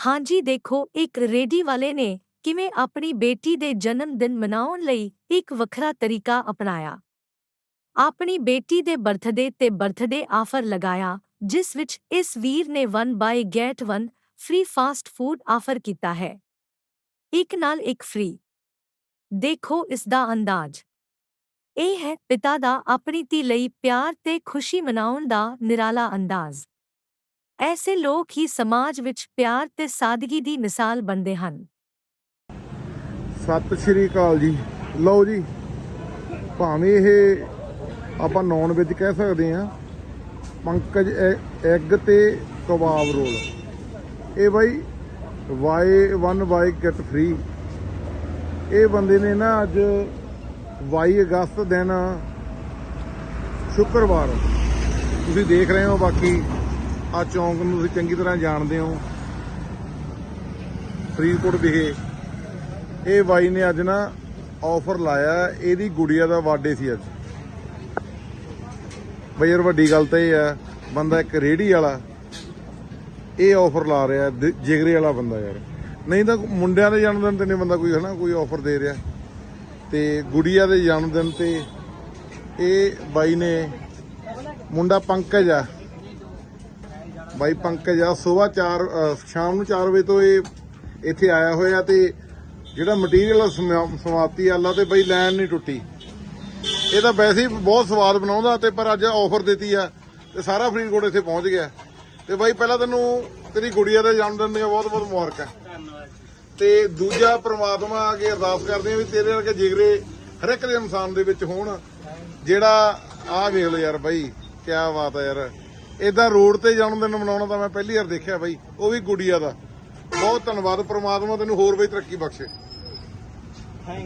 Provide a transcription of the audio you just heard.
ਹਾਂਜੀ, ਦੇਖੋ, ਇੱਕ ਰੇਡੀ ਵਾਲੇ ਨੇ ਕਿਵੇਂ ਆਪਣੀ ਬੇਟੀ ਦੇ ਜਨਮ ਦਿਨ ਮਨਾਉਣ ਲਈ ਇੱਕ ਵੱਖਰਾ ਤਰੀਕਾ ਅਪਣਾਇਆ। ਆਪਣੀ ਬੇਟੀ ਦੇ ਬਰਥਡੇ ਤੇ ਬਰਥਡੇ ਆਫਰ ਲਗਾਇਆ, ਜਿਸ ਵਿੱਚ ਇਸ ਵੀਰ ਨੇ 1 buy get 1 free fast food offer ਕੀਤਾ ਹੈ। ਇੱਕ ਨਾਲ ਇੱਕ ਫ੍ਰੀ। ਦੇਖੋ ਇਸ ਦਾ ਅੰਦਾਜ਼। ਇਹ ਹੈ ਪਿਤਾ ਦਾ ਆਪਣੀ ਧੀ ਲਈ ਪਿਆਰ ਤੇ ਖੁਸ਼ੀ ਮਨਾਉਣ ਦਾ ਨਿਰਾਲਾ ਅੰਦਾਜ਼। ਐਸੇ ਲੋਕ ਹੀ ਸਮਾਜ ਵਿੱਚ ਪਿਆਰ ਤੇ ਸਾਦਗੀ ਦੀ ਮਿਸਾਲ ਬਣਦੇ ਹਨ। ਸਤਿ ਸ਼੍ਰੀ ਅਕਾਲ ਜੀ। ਲਓ ਜੀ, ਭਾਵੇਂ ਇਹ ਆਪਾਂ ਨੌਨ ਵਿੱਚ ਕਹਿ ਸਕਦੇ ਆ ਪੰਕਜ ਐ- ਐਗ ਤੇ ਕਬਾਬ ਰੋਲ। ਇਹ ਬਾਈ ਵਾਈ 1 ਬਾਈ ਗੈਟ ਫ੍ਰੀ ਇਹ ਬੰਦੇ ਨੇ ਨਾ ਅੱਜ 22 ਅਗਸਤ ਦਿਨ ਸ਼ੁੱਕਰਵਾਰ। ਤੁਸੀਂ ਦੇਖ ਰਹੇ ਹੋ ਬਾਕੀ ਆ ਚੌਂਕ ਨੂੰ ਤੁਸੀਂ ਚੰਗੀ ਤਰ੍ਹਾਂ ਜਾਣਦੇ ਹੋ। ਫਰੀਦਕੋਟ ਵਿਖੇ। ਇਹ ਬਾਈ ਨੇ ਅੱਜ ਨਾ ਆਫਰ ਲਾਇਆ, ਇਹਦੀ ਗੁੜੀਆ ਦਾ ਬਰਥਡੇ ਸੀ ਅੱਜ। ਬਈ ਯਾਰ ਵੱਡੀ ਗੱਲ ਤਾਂ ਇਹ ਆ, ਬੰਦਾ ਇੱਕ ਰੇੜੀ ਵਾਲਾ, ਇਹ ਆਫਰ ਲਾ ਰਿਹਾ ਜਿਗਰੇ ਵਾਲਾ ਬੰਦਾ ਯਾਰ। ਨਹੀਂ ਤਾਂ ਮੁੰਡਿਆਂ ਦੇ ਜਨਮ ਦਿਨ ਤੇ ਨਹੀਂ ਬੰਦਾ ਕੋਈ ਹਨਾ, ਕੋਈ ਆਫਰ ਦੇ ਰਿਹਾ। ਤੇ ਗੁੜੀਆ ਦੇ ਜਨਮ ਦਿਨ ਤੇ ਇਹ ਬਾਈ ਨੇ ਮੁੰਡਾ ਪੰਕਜ ਆ। ਬਾਈ ਪੰਕਜ ਆ, ਸਵੇਰ 4 ਸ਼ਾਮ ਨੂੰ 4 ਵਜੇ ਤੋਂ ਇਹ ਇੱਥੇ ਆਇਆ ਹੋਇਆ ਤੇ ਜਿਹੜਾ ਮਟੀਰੀਅਲ ਸਮਾਪਤੀ ਆਲਾ ਤੇ ਬਈ ਲਾਈਨ ਨਹੀਂ ਟੁੱਟੀ। ਇਹ ਤਾਂ ਵੈਸੇ ਹੀ ਬਹੁਤ ਸਵਾਦ ਬਣਾਉਂਦਾ ਤੇ ਪਰ ਅੱਜ ਆਫਰ ਦਿੱਤੀ ਆ ਤੇ ਸਾਰਾ ਫਰੀਦਕੋਟ ਇੱਥੇ ਪਹੁੰਚ ਗਿਆ। ਤੇ ਬਾਈ ਪਹਿਲਾਂ ਤੈਨੂੰ ਤੇਰੀ ਗੁੜੀਆ ਦੇ ਜਨਮ ਦਿਨ ਦੀਆਂ ਬਹੁਤ ਬਹੁਤ ਮੁਬਾਰਕਾਂ। ਤੇ ਦੂਜਾ ਪ੍ਰਮਾਤਮਾ ਅੱਗੇ ਅਰਦਾਸ ਕਰਦੇ ਆ ਵੀ ਤੇਰੇ ਵਰਗੇ ਜਿਗਰੇ ਹਰ ਇੱਕ ਦੇ ਇਨਸਾਨ ਦੇ ਵਿੱਚ ਹੋਣ, ਜਿਹੜਾ ਆ ਵੇਖ ਲਓ ਯਾਰ ਬਾਈ ਕੀ ਬਾਤ ਆ ਯਾਰ। ਇਦਾਂ ਰੋਡ ਤੇ ਜਨਮ ਦਿਨ ਮਨਾਉਣਾ ਤਾਂ ਮੈਂ ਪਹਿਲੀ ਵਾਰ ਦੇਖਿਆ ਬਾਈ, ਉਹ ਵੀ ਗੁੜੀਆ ਦਾ। ਬਹੁਤ ਧੰਨਵਾਦ, ਪ੍ਰਮਾਤਮਾ ਤੈਨੂੰ ਹੋਰ ਬਈ ਤਰੱਕੀ ਬਖਸ਼ੇ।